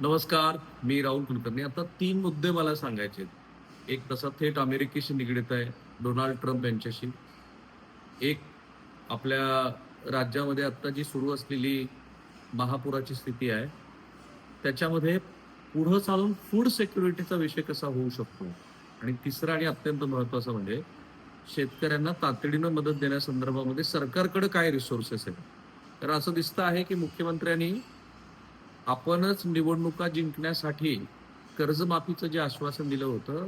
नमस्कार मी राहुल कुलकर्णी. आता तीन मुद्दे मला सांगायचे आहेत. एक तसा थेट अमेरिकेशी निगडीत आहे डोनाल्ड ट्रम्प यांच्याशी. एक आपल्या राज्यामध्ये आत्ता जी सुरू असलेली महापुराची स्थिती आहे त्याच्यामध्ये पुढं चालून फूड सिक्युरिटीचा विषय कसा होऊ शकतो? आणि तिसरा आणि अत्यंत महत्वाचं म्हणजे शेतकऱ्यांना तातडीनं मदत देण्यासंदर्भामध्ये सरकारकडे काय रिसोर्सेस आहेत? तर असं दिसतं आहे की मुख्यमंत्र्यांनी आपणच निवडणुका जिंकण्यासाठी कर्जमाफीचं जे आश्वासन दिलं होतं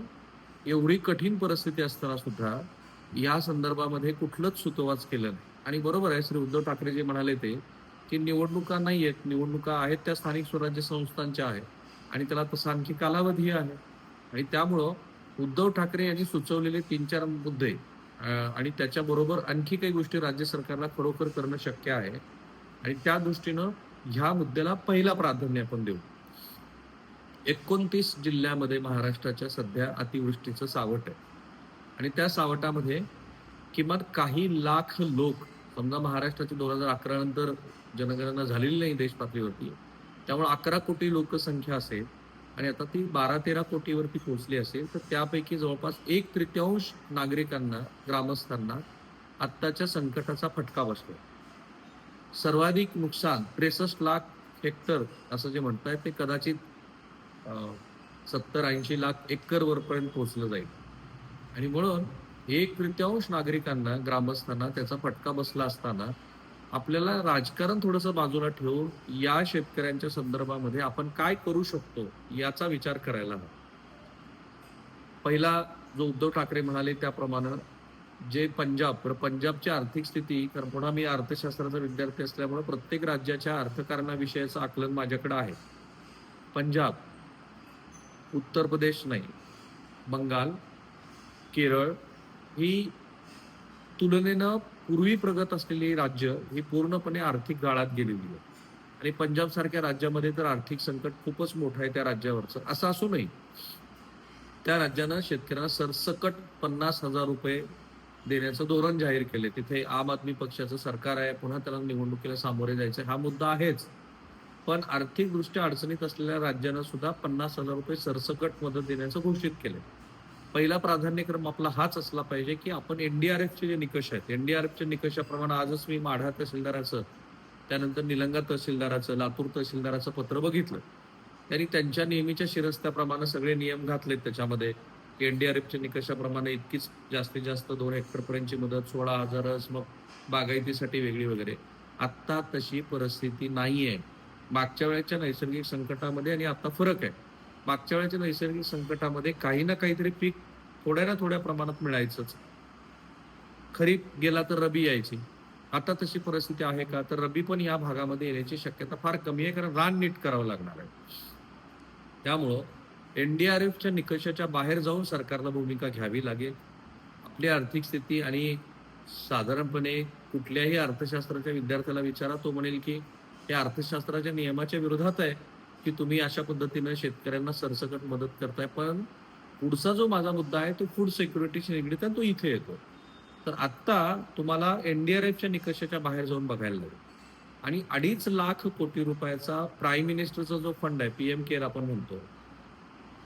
एवढी कठीण परिस्थिती असताना सुद्धा या संदर्भामध्ये कुठलंच सुतोवाच केलं नाही. आणि बरोबर आहे श्री उद्धव ठाकरे जे म्हणाले ते की निवडणुका नाही आहेत निवडणुका आहेत त्या स्थानिक स्वराज्य संस्थांच्या आहेत. आणि त्याला तसा आणखी कालावधी आहे. आणि त्यामुळं उद्धव ठाकरे यांनी सुचवलेले तीन चार मुद्दे आणि त्याच्याबरोबर आणखी काही गोष्टी राज्य सरकारला खरोखर करणं शक्य आहे. आणि त्या दृष्टीनं ह्या मुद्द्याला पहिला प्राधान्य आपण देऊ. एकोणतीस जिल्ह्यामध्ये महाराष्ट्राच्या सध्या अतिवृष्टीचं सावट आहे. आणि त्या सावटामध्ये किमान काही लाख लोक समजा महाराष्ट्राची दोन हजार अकरा नंतर जनगणना झालेली नाही देश पातळीवरती त्यामुळे अकरा कोटी लोकसंख्या असेल आणि आता ती बारा तेरा कोटीवरती पोहोचली असेल तर त्यापैकी जवळपास एक तृतीयांश नागरिकांना ग्रामस्थांना आत्ताच्या संकटाचा फटका बसतो सर्वाधिक नुकसान त्रेसष्ट लाख हेक्टर असं जे म्हणताय ते कदाचित सत्तर ऐंशी लाख एकरवरपर्यंत पोहोचलं जाईल. आणि म्हणून एक तृतीयांश नागरिकांना ग्रामस्थांना त्याचा फटका बसला असताना आपल्याला राजकारण थोडंसं बाजूला ठेवून या शेतकऱ्यांच्या संदर्भामध्ये आपण काय करू शकतो याचा विचार करायला हवा. पहिला जो उद्धव ठाकरे म्हणाले त्याप्रमाणे जे पंजाब तर पंजाबची आर्थिक स्थिती कारण पुन्हा मी अर्थशास्त्राचा विद्यार्थी असल्यामुळे प्रत्येक राज्याच्या अर्थकारणाविषयीचं आकलन माझ्याकडे आहे. पंजाब उत्तर प्रदेश नाही. बंगाल केरळ ही तुलनेनं पूर्वी प्रगत असलेली राज्य ही पूर्णपणे आर्थिक गाळात गेलेली आहे. आणि पंजाब सारख्या राज्यामध्ये तर आर्थिक संकट खूपच मोठं आहे त्या राज्यावरचं. असं असूनही त्या राज्यानं शेतकऱ्यांना सरसकट पन्नास हजार रुपये देण्याचं धोरण जाहीर केले तिथे आम आदमी पक्षाचं सरकार आहे पुन्हा त्याला निवडणुकीला सामोरे जायचं हा मुद्दा आहेच. पण आर्थिकदृष्ट्या अडचणीत असलेल्या राज्यांना सुद्धा पन्नास हजार रुपये सरसकट मदत देण्याचं घोषित केलं पहिला प्राधान्यक्रम आपला हाच असला पाहिजे की आपण एनडीआरएफचे जे निकष आहेत एनडीआरएफच्या निकषाप्रमाणे आजच मी माढा तहसीलदाराचं त्यानंतर निलंगा तहसीलदाराचं लातूर तहसीलदाराचं पत्र बघितलं. त्यांनी त्यांच्या नेहमीच्या शिरस्त्याप्रमाणे सगळे नियम घातलेत त्याच्यामध्ये. एनडीआरएफच्या निकषाप्रमाणे इतकीच जास्तीत जास्त दोन हेक्टरपर्यंतची मदत सोळा हजारच मग बागायतीसाठी वेगळी वगैरे. आत्ता तशी परिस्थिती नाही आहे मागच्या वेळेच्या नैसर्गिक संकटामध्ये आणि आता फरक आहे. मागच्या वेळेच्या नैसर्गिक संकटामध्ये काही ना काहीतरी पीक थोड्या ना थोड्या प्रमाणात मिळायचंच. खरीप गेला तर रबी यायची. आता तशी परिस्थिती आहे का? तर रबी पण या भागामध्ये येण्याची शक्यता फार कमी आहे कारण रान नीट करावं लागणार आहे. त्यामुळं एनडीआरएफच्या निकषाच्या बाहेर जाऊन सरकारला भूमिका घ्यावी लागेल. आपली आर्थिक स्थिती आणि साधारणपणे कुठल्याही अर्थशास्त्राच्या विद्यार्थ्याला विचारा तो म्हणेल की हे अर्थशास्त्राच्या नियमाच्या विरोधात आहे की तुम्ही अशा पद्धतीनं शेतकऱ्यांना सरसकट मदत करताय. पण पुढचा जो माझा मुद्दा आहे तो फूड सिक्युरिटीशी निगडीत आहे तो इथे येतो. तर आत्ता तुम्हाला एनडीआरएफच्या निकषाच्या बाहेर जाऊन बघायला लागेल. आणि अडीच लाख कोटी रुपयाचा प्राईम मिनिस्टरचा जो फंड आहे पीएम केअर आपण म्हणतो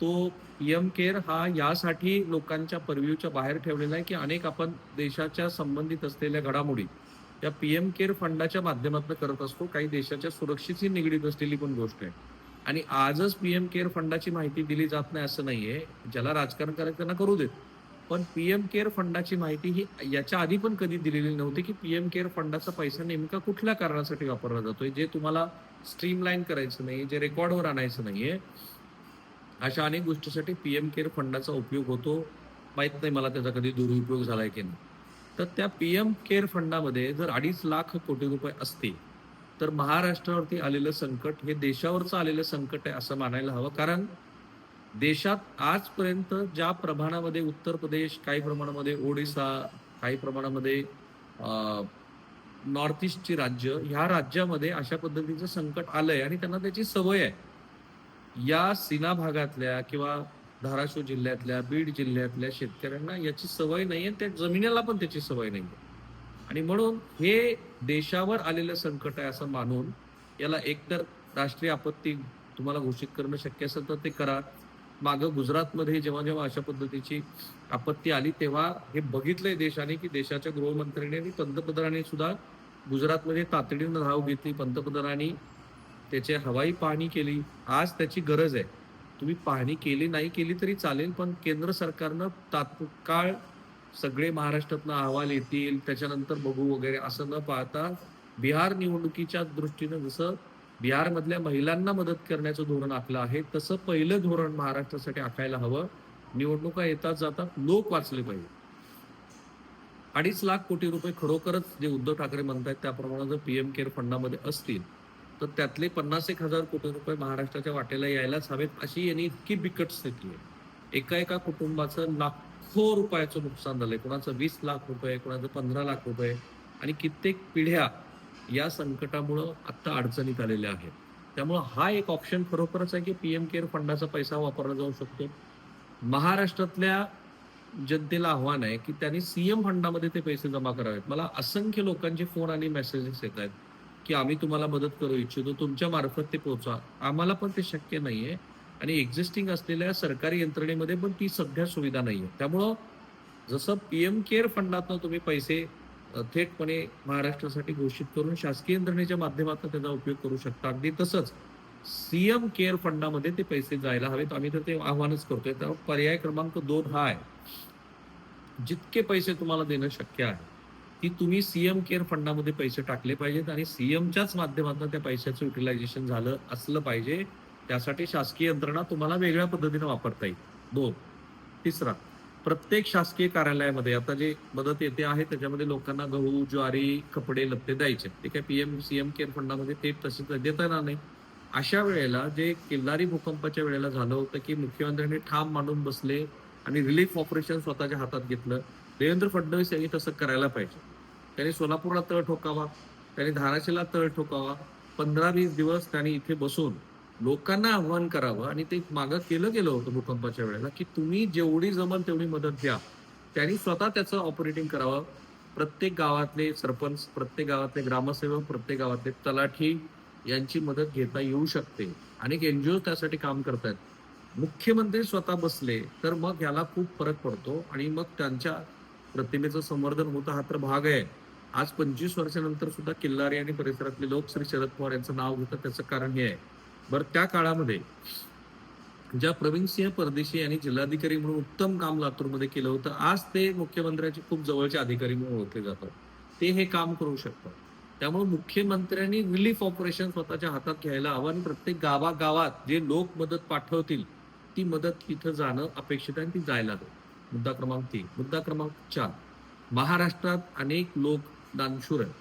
तो पीएम केअर हा यासाठी लोकांच्या परव्ह्यूच्या बाहेर ठेवलेला आहे की अनेक आपण देशाच्या संबंधित असलेल्या घडामोडी या पीएम केअर फंडाच्या माध्यमातून करत असतो. काही देशाच्या सुरक्षेशी निगडीत असलेली पण गोष्ट आहे. आणि आजच पीएम केअर फंडाची माहिती दिली जात नाही असं नाहीये. ज्याला राजकारण करायचं त्यांना करू देत. पण पीएम केअर फंडाची माहिती ही याच्या आधी पण कधी दिलेली नव्हती की पीएम केअर फंडाचा पैसा नेमका कुठल्या कारणासाठी वापरला जातोय जे तुम्हाला स्ट्रीमलाईन करायचं नाही जे रेकॉर्डवर आणायचं नाहीये. अशा अनेक गोष्टीसाठी पी एम केअर फंडाचा उपयोग होतो. माहीत नाही मला त्याचा कधी दुरुपयोग झाला आहे की नाही. तर त्या पी एम केअर फंडामध्ये जर अडीच लाख कोटी रुपये असतील तर महाराष्ट्रावरती आलेलं संकट हे देशावरचं आलेलं संकट आहे असं मानायला हवं. कारण देशात आजपर्यंत ज्या प्रमाणामध्ये उत्तर प्रदेश काही प्रमाणामध्ये ओडिसा काही प्रमाणामध्ये नॉर्थ ईस्टची राज्य ह्या राज्यामध्ये अशा पद्धतीचं संकट आलंय आणि त्यांना त्याची सवय आहे. या सीना भागातल्या किंवा धाराशिव जिल्ह्यातल्या बीड जिल्ह्यातल्या शेतकऱ्यांना याची सवय नाहीये त्या जमिनीला पण त्याची सवय नाहीये. आणि म्हणून हे देशावर आलेलं संकट आहे असं मानून याला एकतर राष्ट्रीय आपत्ती तुम्हाला घोषित करणं शक्य असेल तर ते करा. मागं गुजरातमध्ये जेव्हा जेव्हा अशा पद्धतीची आपत्ती आली तेव्हा हे बघितलंय देशाने की देशाच्या गृहमंत्र्यांनी आणि पंतप्रधानांनी सुद्धा गुजरातमध्ये तातडीनं धाव घेतली. पंतप्रधानांनी त्याची हवाई पाहणी केली. आज त्याची गरज आहे. तुम्ही पाहणी केली नाही केली तरी चालेल पण केंद्र सरकारनं तात्काळ सगळे महाराष्ट्रातनं अहवाल येतील. त्याच्यानंतर बघू वगैरे असं न पाहता बिहार निवडणुकीच्या दृष्टीनं जसं बिहारमधल्या महिलांना मदत करण्याचं धोरण आखलं आहे तसं पहिलं धोरण महाराष्ट्रासाठी आखायला हवं. निवडणुका येतात जातात लोक वाचले पाहिजे. अडीच लाख कोटी रुपये खरोखरच जे उद्धव ठाकरे म्हणतात त्याप्रमाणे जर पीएम केअर फंडामध्ये असतील तर त्यातले पन्नास एक हजार कोटी रुपये महाराष्ट्राच्या वाटेला यायलाच हवेत अशी यांनी इतकी बिकट स्थिती आहे. एका एका कुटुंबाचं लाखो रुपयाचं नुकसान झालंय. कोणाचं वीस लाख रुपये कोणाचं पंधरा लाख रुपये आणि कित्येक पिढ्या या संकटामुळं आत्ता अडचणीत आलेल्या आहेत. त्यामुळं हा एक ऑप्शन खरोखरच आहे की पी एम केअर फंडाचा पैसा वापरला जाऊ शकतो. महाराष्ट्रातल्या जनतेला आव्हान आहे की त्यांनी सीएम फंडामध्ये ते पैसे जमा करावेत. मला असंख्य लोकांचे फोन आणि मेसेजेस येत आहेत. की आम्ही तुम्हाला मदत करू इच्छितो तुमच्या मार्फत ते पोहोचा. आम्हाला पण ते शक्य नाहीये. आणि एक्झिस्टिंग असलेल्या सरकारी यंत्रणेमध्ये पण ती सध्या सुविधा नाहीये. त्यामुळं जसं पीएम केअर फंडातनं तुम्ही पैसे थेटपणे महाराष्ट्रासाठी घोषित करून शासकीय यंत्रणेच्या माध्यमातून त्याचा उपयोग करू शकता. अगदी तसंच सीएम केअर फंडामध्ये ते पैसे जायला हवेत. आम्ही तर ते आव्हानच करतोय. तर पर्याय क्रमांक दोन हा आहे. जितके पैसे तुम्हाला देणं शक्य आहे की तुम्ही सीएम केअर फंडामध्ये पैसे टाकले पाहिजेत आणि सीएमच्याच माध्यमातून त्या पैशाचं युटिलायझेशन झालं असलं पाहिजे. त्यासाठी शासकीय यंत्रणा तुम्हाला वेगळ्या पद्धतीने वापरता येईल. दोन. तिसरा प्रत्येक शासकीय कार्यालयामध्ये आता जे मदत येते आहे त्याच्यामध्ये लोकांना गहू ज्वारी कपडे लत्ते द्यायचे. ते काय पीएम सीएम केअर फंडामध्ये ते तसे देता येणार नाही. अशा वेळेला जे किल्लारी भूकंपाच्या वेळेला झालं होतं की मुख्यमंत्र्यांनी ठाम मांडून बसले आणि रिलीफ ऑपरेशन स्वतःच्या हातात घेतलं देवेंद्र फडणवीस यांनी तसं करायला पाहिजे. त्यांनी सोलापूरला तळ ठोकावा त्यांनी धाराशिवला तळ ठोकावा. पंधरा वीस दिवस त्यांनी इथे बसून लोकांना आव्हान करावं आणि ते मागं केलं गेलं होतं भूकंपाच्या वेळेला की तुम्ही जेवढी जमल तेवढी मदत द्या. त्यांनी स्वतः त्याचं ऑपरेटिंग करावं. प्रत्येक गावातले सरपंच प्रत्येक गावातले ग्रामसेवक प्रत्येक गावातले तलाठी यांची मदत घेता येऊ शकते. अनेक एनजीओ त्यासाठी काम करतात मुख्यमंत्री स्वतः बसले तर मग याला खूप फरक पडतो आणि मग त्यांच्या प्रतिमेचं संवर्धन होतं हा तर भाग आहे. आज पंचवीस वर्षानंतर सुद्धा किल्लारी आणि परिसरातले लोक श्री शरद पवार यांचं नाव घेतात त्याचं कारण हे आहे. बरं त्या काळामध्ये ज्या प्रवीण सिंह परदेशी यांनी जिल्हाधिकारी म्हणून उत्तम काम लातूरमध्ये केलं होतं आज ते मुख्यमंत्र्यांचे खूप जवळचे अधिकारी म्हणून ओळखले जातात. ते हे काम करू शकतात. त्यामुळे मुख्यमंत्र्यांनी रिलीफ ऑपरेशन स्वतःच्या हातात घ्यायला हवं आणि प्रत्येक गावागावात जे लोक मदत पाठवतील ती मदत तिथं जाणं अपेक्षित आहे आणि ती जायला हवी. मुद्दा क्रमांक तीन. मुद्दा क्रमांक चार. महाराष्ट्रात अनेक लोक दानशूर आहेत.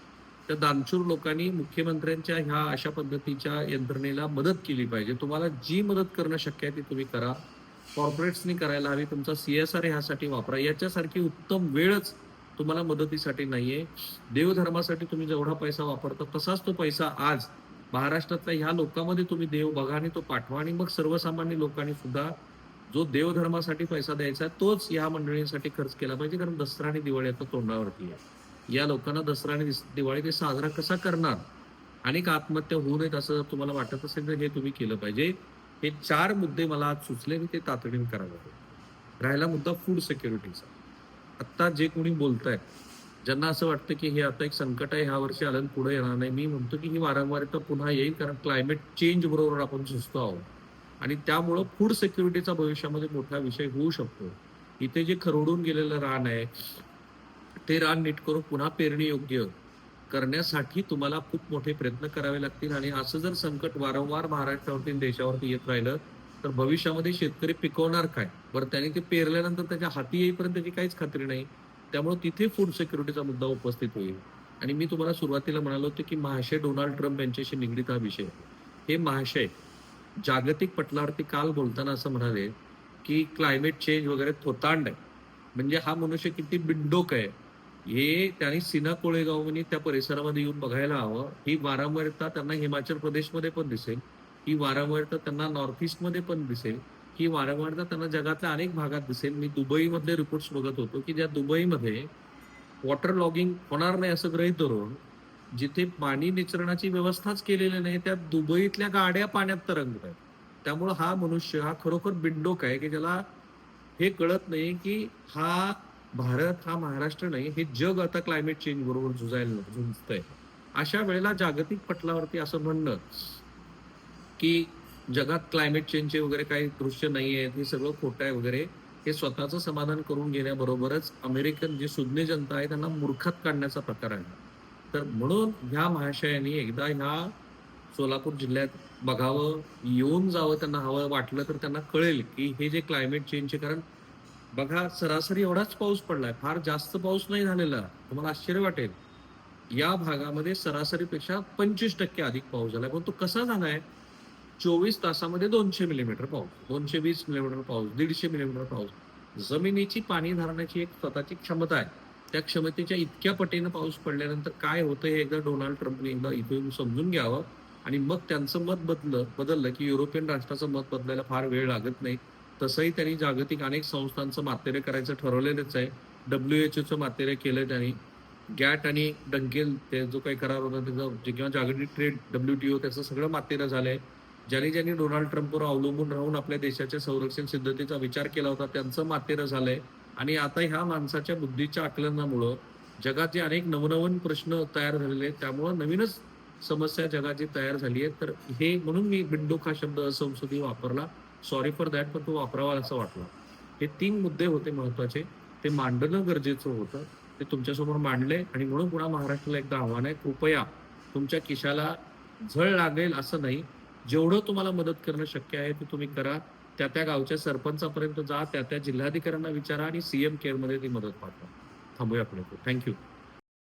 त्या दानशूर लोकांनी मुख्यमंत्र्यांच्या ह्या अशा पद्धतीच्या यंत्रणेला मदत केली पाहिजे. तुम्हाला जी मदत करणं शक्य आहे ती तुम्ही करा. कॉर्पोरेट्सनी करायला हवी. तुमचा सी एस आर ह्यासाठी वापरा. याच्यासारखी उत्तम वेळच तुम्हाला मदतीसाठी नाहीये. देवधर्मासाठी तुम्ही जेवढा पैसा वापरता तसाच तो पैसा आज महाराष्ट्रातल्या ह्या लोकांमध्ये तुम्ही देव बघा आणि तो पाठवा. आणि मग सर्वसामान्य लोकांनी सुद्धा जो देवधर्मासाठी पैसा द्यायचा आहे, तोच या मंडळींसाठी खर्च केला पाहिजे कारण दसरा आणि दिवाळी आता तोंडावरती आहे. या लोकांना दसरा आणि दिस- दिवाळी ते साजरा कसा करणार? अनेक आत्महत्या होऊ नयेत असं जर तुम्हाला वाटत असेल तर हे तुम्ही केलं पाहिजे. हे चार मुद्दे मला आज सुचले आणि ते तातडीने करावे. राहिला मुद्दा फूड सिक्युरिटीचा आत्ता जे कोणी बोलत आहेत ज्यांना असं वाटतं की हे आता एक संकट आहे ह्या वर्षी आलं पुढे येणार नाही. मी म्हणतो की ही वारंवार पुन्हा येईल कारण क्लायमेट चेंज बरोबर आपण सुचतो आहोत. आणि त्यामुळं फूड सिक्युरिटीचा भविष्यामध्ये मोठा विषय होऊ शकतो. इथे जे खरवडून गेलेलं रान आहे ते रान नीट करून पुन्हा पेरणी योग्य करण्यासाठी तुम्हाला खूप मोठे प्रयत्न करावे लागतील. आणि असं जर संकट वारंवार महाराष्ट्रावरती देशावरती येत राहिलं तर भविष्यामध्ये शेतकरी पिकवणार काय? बरं त्याने ते पेरल्यानंतर त्याच्या हाती येईपर्यंत त्याची काहीच खात्री नाही. त्यामुळे तिथे फूड सिक्युरिटीचा मुद्दा उपस्थित होईल. आणि मी तुम्हाला सुरुवातीला म्हणालो होतो की महाशय डोनाल्ड ट्रम्प यांच्याशी निगडीत हा विषय हे महाशय जागतिक पटलावरती काल बोलताना असं म्हणाले की क्लायमेट चेंज वगैरे थोतांड आहे. म्हणजे हा मनुष्य किती बिंडोक आहे. हे त्यांनी सिना कोळेगावनी त्या परिसरामध्ये येऊन बघायला हवं. ही वारंवारता त्यांना हिमाचल प्रदेशमध्ये पण दिसेल. ही वारंवारता त्यांना नॉर्थ ईस्टमध्ये पण दिसेल. ही वारंवारता त्यांना जगातल्या अनेक भागात दिसेल. मी दुबईमधले रिपोर्ट्स बघत होतो की ज्या दुबईमध्ये वॉटर लॉगिंग होणार नाही असं गृहीत धरून जिथे पाणी निचरणाची व्यवस्थाच केलेली नाही त्या दुबईतल्या गाड्या पाण्यात तरंगत आहेत. त्यामुळं हा मनुष्य हा खरोखर बिंडोक आहे की ज्याला हे कळत नाही की हा भारत हा महाराष्ट्र नाही हे जग आता क्लायमेट चेंज बरोबर झुजायला झुंजतंय. अशा वेळेला जागतिक पटलावरती असं म्हणणं की जगात क्लायमेट चेंजचे वगैरे काही दृश्य नाही आहेत हे सगळं खोटं आहे वगैरे हे स्वतःचं समाधान करून घेण्याबरोबरच अमेरिकन जी सुज्ञ जनता आहे त्यांना मूर्खात काढण्याचा प्रकार आहे. तर म्हणून ह्या महाशयांनी एकदा ह्या सोलापूर जिल्ह्यात बघावं येऊन जावं त्यांना हवं वाटलं तर त्यांना कळेल की हे जे क्लायमेट चेंजचे कारण बघा सरासरी एवढाच पाऊस पडलाय फार जास्त पाऊस नाही झालेला. तुम्हाला आश्चर्य वाटेल. या भागामध्ये सरासरीपेक्षा पंचवीस टक्के अधिक पाऊस झालाय. पण तो कसा झालाय? चोवीस तासामध्ये दोनशे मिलीमीटर पाऊस दोनशे वीस मिलीमीटर पाऊस दीडशे मिलीमीटर पाऊस. जमिनीची पाणी धरण्याची एक स्वतःची क्षमता आहे. त्या क्षमतेच्या इतक्या पटीनं पाऊस पडल्यानंतर काय होतं हे एकदा डोनाल्ड ट्रम्पने एकदा इथून समजून घ्यावं आणि मग त्यांचं मत बदललं बदललं की युरोपियन राष्ट्राचं मत बदलायला फार वेळ लागत नाही. तसंही त्यांनी जागतिक अनेक संस्थांचं मातेरे करायचं ठरवलेलंच आहे. डब्ल्यू एच ओचं मातेरे केलं त्यांनी. गॅट आणि डंकेल ते जो काही करार होता त्याचं जे किंवा जागतिक ट्रेड डब्ल्यू टी ओ त्याचं सगळं मातेरं झालंय. ज्यांनी ज्यांनी डोनाल्ड ट्रम्पवर अवलंबून राहून आपल्या देशाच्या संरक्षण सिद्धतेचा विचार केला होता त्यांचं मातेरं झालंय. आणि आता ह्या माणसाच्या बुद्धीच्या आकलनामुळं जगात जे अनेक नवनवन प्रश्न तयार झालेले आहेत त्यामुळं नवीनच समस्या जगाची तयार झाली आहे तर हे म्हणून मी बिंडूक हा शब्द असंसदी वापरला. सॉरी फॉर दॅट पण तो वापरावा असं वाटला. हे तीन मुद्दे होते महत्त्वाचे. ते मांडणं गरजेचं होतं. ते तुमच्यासमोर मांडले आणि म्हणून पुन्हा महाराष्ट्राला एकदा आव्हान आहे. कृपया तुमच्या खिशाला झळ लागेल असं नाही. जेवढं तुम्हाला मदत करणं शक्य आहे ते तुम्ही करा. त्या त्या गावच्या सरपंचापर्यंत जा त्या त्या जिल्हाधिकाऱ्यांना विचारा आणि सीएम केअरमध्ये ती मदत पाठवा थांबूया पुढे. थँक्यू